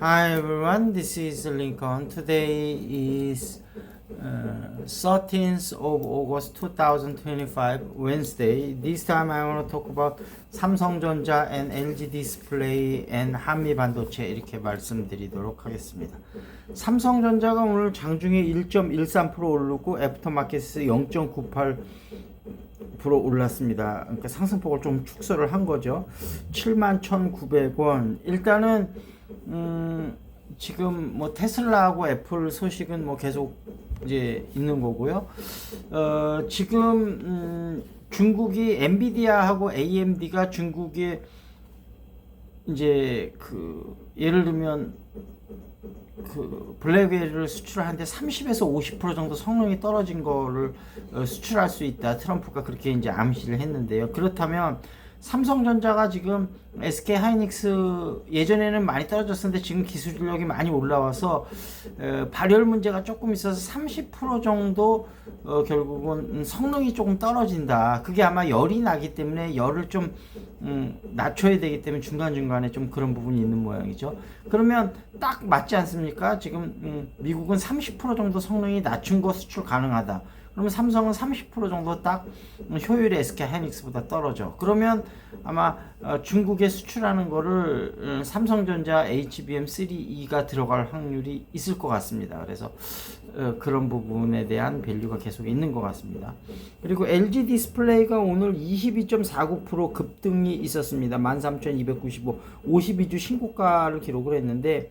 Hi everyone, this is Lincoln. Today is uh, 13th of August 2025, Wednesday. This time I want to talk about 삼성전자 and LG Display and 한미 반도체 이렇게 말씀드리도록 하겠습니다. 삼성전자가 오늘 장중에 1.13% 오르고 애프터마켓에서 0.98% 올랐습니다. 그러니까 상승폭을 좀 축소를 한 거죠. 71,900원. 일단은 음, 지금 뭐 테슬라하고 애플 소식은 뭐 계속 이제 있는 거고요. 어, 지금 음, 중국이 엔비디아하고 AMD가 중국에 이제 그 예를 들면 그 블랙웨이를 수출하는데 30에서 50% 정도 성능이 떨어진 거를 어, 수출할 수 있다. 트럼프가 그렇게 이제 암시를 했는데요. 그렇다면 삼성전자가 지금 SK 하이닉스 예전에는 많이 떨어졌었는데 지금 기술력이 많이 올라와서 어, 발열 문제가 조금 있어서 30% 정도 어, 결국은 성능이 조금 떨어진다. 그게 아마 열이 나기 때문에 열을 좀 음, 낮춰야 되기 때문에 중간 중간에 좀 그런 부분이 있는 모양이죠. 그러면 딱 맞지 않습니까? 지금 음, 미국은 30% 정도 성능이 낮춘 거 수출 가능하다. 그러면 삼성은 30% 정도 딱 효율이 SK 하이닉스보다 떨어져. 그러면 아마 어, 중국에 수출하는 거를 음, 삼성전자 HBM3E가 들어갈 확률이 있을 것 같습니다. 그래서 어, 그런 부분에 대한 밸류가 계속 있는 것 같습니다. 그리고 LG 디스플레이가 오늘 22.49% 급등이 있었습니다. 13,295, 52주 신고가를 기록을 했는데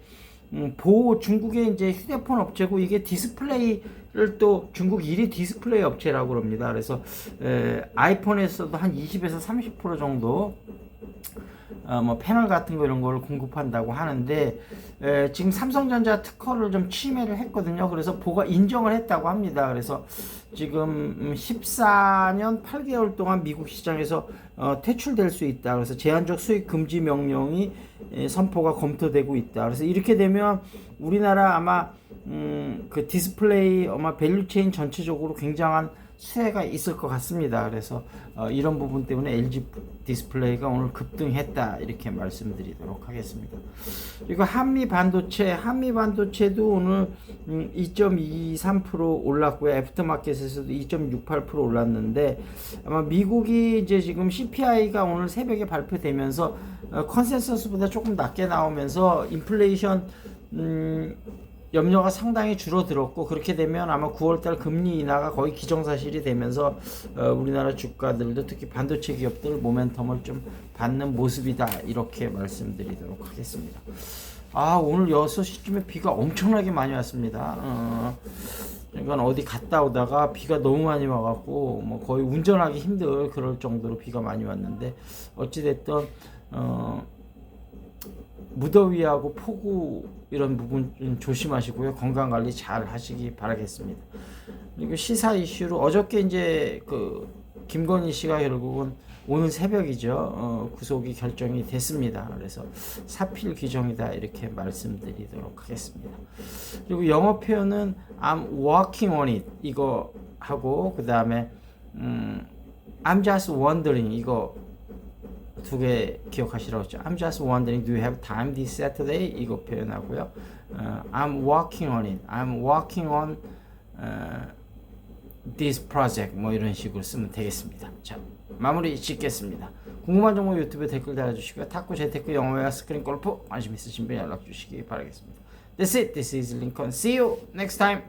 음, 보 중국의 이제 휴대폰 업체고 이게 디스플레이를 또 중국 1위 디스플레이 업체라고 그럽니다. 그래서 에, 아이폰에서도 한 20에서 30% 정도 어, 뭐 패널 같은 거 이런 거를 공급한다고 하는데 에, 지금 삼성전자 특허를 좀 침해를 했거든요. 그래서 보가 인정을 했다고 합니다. 그래서 지금 14년 8개월 동안 미국 시장에서 어, 퇴출될 수 있다. 그래서 제한적 수익 금지 명령이 에, 선포가 검토되고 있다. 그래서 이렇게 되면 우리나라 아마 음, 그 디스플레이 아마 밸류체인 전체적으로 굉장한 수혜가 있을 것 같습니다. 그래서 어, 이런 부분 때문에 LG 디스플레이가 오늘 급등했다 이렇게 말씀드리도록 하겠습니다. 그리고 한미 반도체, 한미 반도체도 오늘 음, 2.23% 올랐고요. 애프터마켓에서도 2.68% 올랐는데 아마 미국이 이제 지금 CPI가 오늘 새벽에 발표되면서 어, 컨센서스보다 조금 낮게 나오면서 인플레이션 음, 염려가 상당히 줄어들었고 그렇게 되면 아마 9월달 금리 인하가 거의 기정사실이 되면서 어, 우리나라 주가들도 특히 반도체 기업들 모멘텀을 좀 받는 모습이다 이렇게 말씀드리도록 하겠습니다. 아 오늘 6시쯤에 비가 엄청나게 많이 왔습니다. 어, 이건 어디 갔다 오다가 비가 너무 많이 와갖고 뭐 거의 운전하기 힘들 그럴 정도로 비가 많이 왔는데 어찌됐든 어, 무더위하고 폭우 이런 부분 좀 조심하시고요. 건강 관리 잘 하시기 바라겠습니다. 그리고 시사 이슈로 어저께 이제 그 김건희 씨가 결국은 오늘 새벽이죠. 어, 구속이 결정이 됐습니다. 그래서 사필 규정이다 이렇게 말씀드리도록 하겠습니다. 그리고 영어 표현은 I'm working on it 이거 하고 그 다음에 음, I'm just wondering 이거 두 개 기억하시라고 했죠. I'm just wondering, do you have time this Saturday? 이거 표현하고요. 어, I'm working on it. I'm working on 어, this project. 뭐 이런 식으로 쓰면 되겠습니다. 자, 마무리 짓겠습니다. 궁금한 정보 유튜브에 댓글 달아주시고요. 탁구 재테크 영어와 스크린 골프 관심 있으신 분 연락 주시기 바라겠습니다. That's it. This is Lincoln. See you next time.